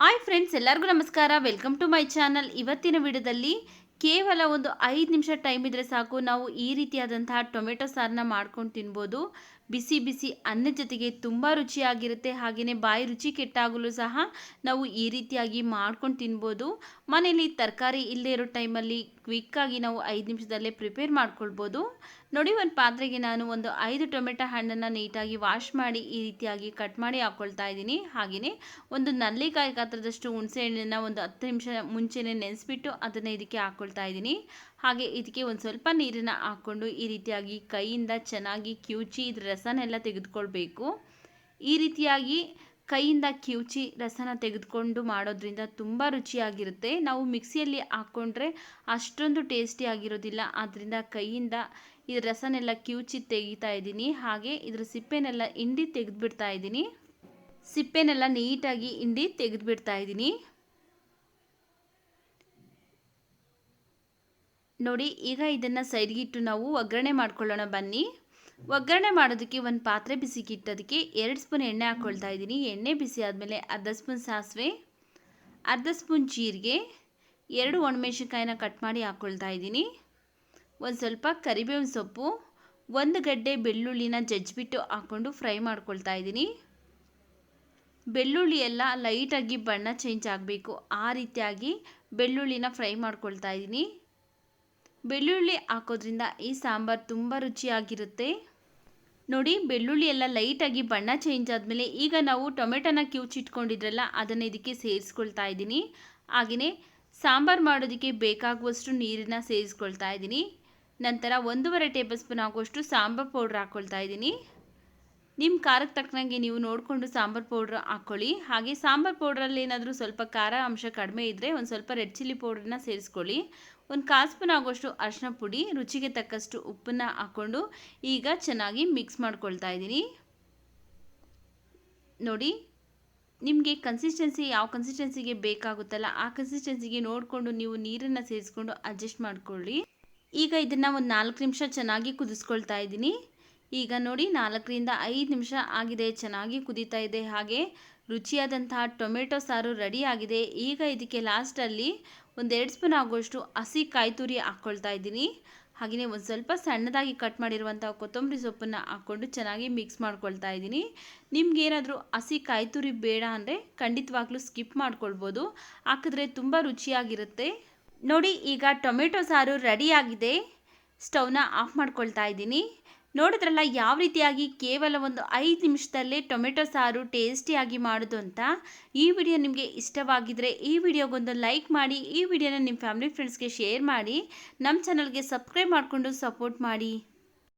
Hi friends ಎಲ್ಲರಿಗೂ ನಮಸ್ಕಾರ. Welcome to my channel ಇವತ್ತಿನ ವಿಡಿಯೋದಲ್ಲಿ ಕೇವಲ ಒಂದು ಐದು ನಿಮಿಷ ಟೈಮ್ ಇದ್ದರೆ ಸಾಕು. ನಾವು ಈ ರೀತಿಯಾದಂತಹ ಟೊಮೆಟೊ ಸಾರನ್ನ ಮಾಡ್ಕೊಂಡು ತಿನ್ಬೋದು. ಬಿಸಿ ಬಿಸಿ ಅನ್ನದ ಜೊತೆಗೆ ತುಂಬ ರುಚಿಯಾಗಿರುತ್ತೆ. ಹಾಗೆಯೇ ಬಾಯಿ ರುಚಿ ಕೆಟ್ಟಾಗಲೂ ಸಹ ನಾವು ಈ ರೀತಿಯಾಗಿ ಮಾಡ್ಕೊಂಡು ತಿನ್ಬೋದು. ಮನೆಯಲ್ಲಿ ತರಕಾರಿ ಇಲ್ಲದೇ ಇರೋ ಟೈಮಲ್ಲಿ ಕ್ವಿಕ್ಕಾಗಿ ನಾವು ಐದು ನಿಮಿಷದಲ್ಲೇ ಪ್ರಿಪೇರ್ ಮಾಡ್ಕೊಳ್ಬೋದು. ನೋಡಿ ಒಂದು ಪಾತ್ರೆಗೆ ನಾನು ಒಂದು ಐದು ಟೊಮೆಟೊ ಹಣ್ಣನ್ನು ನೀಟಾಗಿ ವಾಶ್ ಮಾಡಿ ಈ ರೀತಿಯಾಗಿ ಕಟ್ ಮಾಡಿ ಹಾಕ್ಕೊಳ್ತಾ ಇದ್ದೀನಿ. ಹಾಗೆಯೇ ಒಂದು ನಲ್ಲಿಕಾಯಿ ಕಾತ್ರದಷ್ಟು ಹುಣಸೆ ಹಣ್ಣನ್ನು ಒಂದು ಹತ್ತು ನಿಮಿಷ ಮುಂಚೆನೇ ನೆನೆಸ್ಬಿಟ್ಟು ಅದನ್ನು ಇದಕ್ಕೆ ಹಾಕ್ಕೊಳ್ತಾ ಇದ್ದೀನಿ. ಹಾಗೆ ಇದಕ್ಕೆ ಒಂದು ಸ್ವಲ್ಪ ನೀರನ್ನು ಹಾಕ್ಕೊಂಡು ಈ ರೀತಿಯಾಗಿ ಕೈಯಿಂದ ಚೆನ್ನಾಗಿ ಕ್ಯೂಚಿ ಇದ್ರ ರಸನೆಲ್ಲ ತೆಗೆದುಕೊಳ್ಬೇಕು. ಈ ರೀತಿಯಾಗಿ ಕೈಯಿಂದ ಕಿವುಚಿ ರಸನ ತೆಗೆದುಕೊಂಡು ಮಾಡೋದ್ರಿಂದ ತುಂಬ ರುಚಿಯಾಗಿರುತ್ತೆ. ನಾವು ಮಿಕ್ಸಿಯಲ್ಲಿ ಹಾಕ್ಕೊಂಡ್ರೆ ಅಷ್ಟೊಂದು ಟೇಸ್ಟಿ ಆಗಿರೋದಿಲ್ಲ. ಆದ್ದರಿಂದ ಕೈಯಿಂದ ಈ ರಸನೆಲ್ಲ ಕಿವುಚಿ ತೆಗಿತಾ ಇದ್ದೀನಿ. ಹಾಗೆ ಇದ್ರ ಸಿಪ್ಪೆನೆಲ್ಲ ಹಿಂಡಿ ತೆಗೆದುಬಿಡ್ತಾ ಇದ್ದೀನಿ. ಸಿಪ್ಪೆನೆಲ್ಲ ನೀಟಾಗಿ ಹಿಂಡಿ ತೆಗೆದುಬಿಡ್ತಾ ಇದ್ದೀನಿ. ನೋಡಿ, ಈಗ ಇದನ್ನು ಸೈಡ್ಗಿಟ್ಟು ನಾವು ಒಗ್ಗರಣೆ ಮಾಡ್ಕೊಳ್ಳೋಣ. ಬನ್ನಿ. ಒಗ್ಗರಣೆ ಮಾಡೋದಕ್ಕೆ ಒಂದು ಪಾತ್ರೆ ಬಿಸಿಗಿಟ್ಟೋದಕ್ಕೆ ಎರಡು ಸ್ಪೂನ್ ಎಣ್ಣೆ ಹಾಕ್ಕೊಳ್ತಾ ಇದ್ದೀನಿ. ಎಣ್ಣೆ ಬಿಸಿ ಆದಮೇಲೆ ಅರ್ಧ ಸ್ಪೂನ್ ಸಾಸಿವೆ, ಅರ್ಧ ಸ್ಪೂನ್ ಜೀರಿಗೆ, ಎರಡು ಒಣಮೆಣಸಿನ್ಕಾಯಿನ ಕಟ್ ಮಾಡಿ ಹಾಕ್ಕೊಳ್ತಾ ಇದ್ದೀನಿ. ಒಂದು ಸ್ವಲ್ಪ ಕರಿಬೇವಿನ ಸೊಪ್ಪು, ಒಂದು ಗಡ್ಡೆ ಬೆಳ್ಳುಳ್ಳಿನ ಜಜ್ಜಿಬಿಟ್ಟು ಹಾಕ್ಕೊಂಡು ಫ್ರೈ ಮಾಡ್ಕೊಳ್ತಾ ಇದ್ದೀನಿ. ಬೆಳ್ಳುಳ್ಳಿ ಎಲ್ಲ ಲೈಟಾಗಿ ಬಣ್ಣ ಚೇಂಜ್ ಆಗಬೇಕು. ಆ ರೀತಿಯಾಗಿ ಬೆಳ್ಳುಳ್ಳಿನ ಫ್ರೈ ಮಾಡ್ಕೊಳ್ತಾ ಇದ್ದೀನಿ. ಬೆಳ್ಳುಳ್ಳಿ ಹಾಕೋದ್ರಿಂದ ಈ ಸಾಂಬಾರು ತುಂಬ ರುಚಿಯಾಗಿರುತ್ತೆ. ನೋಡಿ, ಬೆಳ್ಳುಳ್ಳಿ ಎಲ್ಲ ಲೈಟಾಗಿ ಬಣ್ಣ ಚೇಂಜ್ ಆದಮೇಲೆ ಈಗ ನಾವು ಟೊಮೆಟೊನ ಕಿವುಚಿಟ್ಕೊಂಡಿದ್ರಲ್ಲ ಅದನ್ನು ಇದಕ್ಕೆ ಸೇರಿಸ್ಕೊಳ್ತಾ ಇದ್ದೀನಿ. ಹಾಗೆಯೇ ಸಾಂಬಾರು ಮಾಡೋದಕ್ಕೆ ಬೇಕಾಗುವಷ್ಟು ನೀರನ್ನು ಸೇರಿಸ್ಕೊಳ್ತಾ ಇದ್ದೀನಿ. ನಂತರ ಒಂದೂವರೆ ಟೇಬಲ್ ಸ್ಪೂನ್ ಆಗುವಷ್ಟು ಸಾಂಬಾರು ಪೌಡ್ರ್ ಹಾಕ್ಕೊಳ್ತಾ ಇದ್ದೀನಿ. ನಿಮ್ಮ ಖಾರಕ್ಕೆ ತಕ್ಕನಾಗೆ ನೀವು ನೋಡಿಕೊಂಡು ಸಾಂಬಾರು ಪೌಡ್ರ್ ಹಾಕ್ಕೊಳ್ಳಿ ಹಾಗೆ ಸಾಂಬಾರು ಪೌಡ್ರಲ್ಲಿ ಏನಾದರೂ ಸ್ವಲ್ಪ ಖಾರ ಅಂಶ ಕಡಿಮೆ ಇದ್ದರೆ ಒಂದು ಸ್ವಲ್ಪ ರೆಡ್ ಚಿಲ್ಲಿ ಪೌಡ್ರನ್ನ ಸೇರಿಸ್ಕೊಳ್ಳಿ. ಒಂದು ಕಾಲು ಸ್ಪೂನ್ ಆಗುವಷ್ಟು ಅರಿಶಿನ ಪುಡಿ, ರುಚಿಗೆ ತಕ್ಕಷ್ಟು ಉಪ್ಪನ್ನು ಹಾಕ್ಕೊಂಡು ಈಗ ಚೆನ್ನಾಗಿ ಮಿಕ್ಸ್ ಮಾಡ್ಕೊಳ್ತಾ ಇದ್ದೀನಿ. ನೋಡಿ, ನಿಮಗೆ ಕನ್ಸಿಸ್ಟೆನ್ಸಿ ಯಾವ ಕನ್ಸಿಸ್ಟೆನ್ಸಿಗೆ ಬೇಕಾಗುತ್ತಲ್ಲ ಆ ಕನ್ಸಿಸ್ಟೆನ್ಸಿಗೆ ನೋಡಿಕೊಂಡು ನೀವು ನೀರನ್ನು ಸೇರಿಸ್ಕೊಂಡು ಅಡ್ಜಸ್ಟ್ ಮಾಡ್ಕೊಳ್ಳಿ. ಈಗ ಇದನ್ನು ಒಂದು ನಾಲ್ಕು ನಿಮಿಷ ಚೆನ್ನಾಗಿ ಕುದಿಸ್ಕೊಳ್ತಾ ಇದ್ದೀನಿ. ಈಗ ನೋಡಿ ನಾಲ್ಕರಿಂದ ಐದು ನಿಮಿಷ ಆಗಿದೆ, ಚೆನ್ನಾಗಿ ಕುದೀತಾ ಇದೆ. ಹಾಗೆ ರುಚಿಯಾದಂತಹ ಟೊಮೆಟೊ ಸಾರು ರೆಡಿ ಆಗಿದೆ. ಈಗ ಇದಕ್ಕೆ ಲಾಸ್ಟಲ್ಲಿ ಒಂದೆರಡು ಸ್ಪೂನ್ ಆಗುವಷ್ಟು ಹಸಿ ಕಾಯಿ ತುರಿ ಹಾಕ್ಕೊಳ್ತಾ ಇದ್ದೀನಿ. ಹಾಗೆಯೇ ಒಂದು ಸ್ವಲ್ಪ ಸಣ್ಣದಾಗಿ ಕಟ್ ಮಾಡಿರುವಂಥ ಕೊತ್ತಂಬರಿ ಸೊಪ್ಪನ್ನು ಹಾಕ್ಕೊಂಡು ಚೆನ್ನಾಗಿ ಮಿಕ್ಸ್ ಮಾಡ್ಕೊಳ್ತಾ ಇದ್ದೀನಿ. ನಿಮ್ಗೇನಾದರೂ ಹಸಿ ಕಾಯಿ ತುರಿ ಬೇಡ ಅಂದರೆ ಖಂಡಿತವಾಗ್ಲೂ ಸ್ಕಿಪ್ ಮಾಡ್ಕೊಳ್ಬೋದು. ಹಾಕಿದ್ರೆ ತುಂಬ ರುಚಿಯಾಗಿರುತ್ತೆ. ನೋಡಿ ಈಗ ಟೊಮೆಟೊ ಸಾರು ರೆಡಿಯಾಗಿದೆ ಸ್ಟವ್ನ ಆಫ್ ಮಾಡ್ಕೊಳ್ತಾ ಇದ್ದೀನಿ. ನೋಡಿದ್ರಲ್ಲ, ಯಾವ ರೀತಿಯಾಗಿ ಕೇವಲ ಒಂದು ಐದು ನಿಮಿಷದಲ್ಲೇ ಟೊಮೆಟೊ ಸಾರು ಟೇಸ್ಟಿಯಾಗಿ ಮಾಡೋದು ಅಂತ? ಈ ವಿಡಿಯೋ ನಿಮಗೆ ಇಷ್ಟವಾಗಿದ್ದರೆ ಈ ವಿಡಿಯೋಗೊಂದು ಲೈಕ್ ಮಾಡಿ, ಈ ವಿಡಿಯೋನ ನಿಮ್ಮ ಫ್ಯಾಮಿಲಿ ಫ್ರೆಂಡ್ಸ್ಗೆ ಶೇರ್ ಮಾಡಿ, ನಮ್ಮ ಚಾನಲ್ಗೆ ಸಬ್ಸ್ಕ್ರೈಬ್ ಮಾಡಿಕೊಂಡು ಸಪೋರ್ಟ್ ಮಾಡಿ.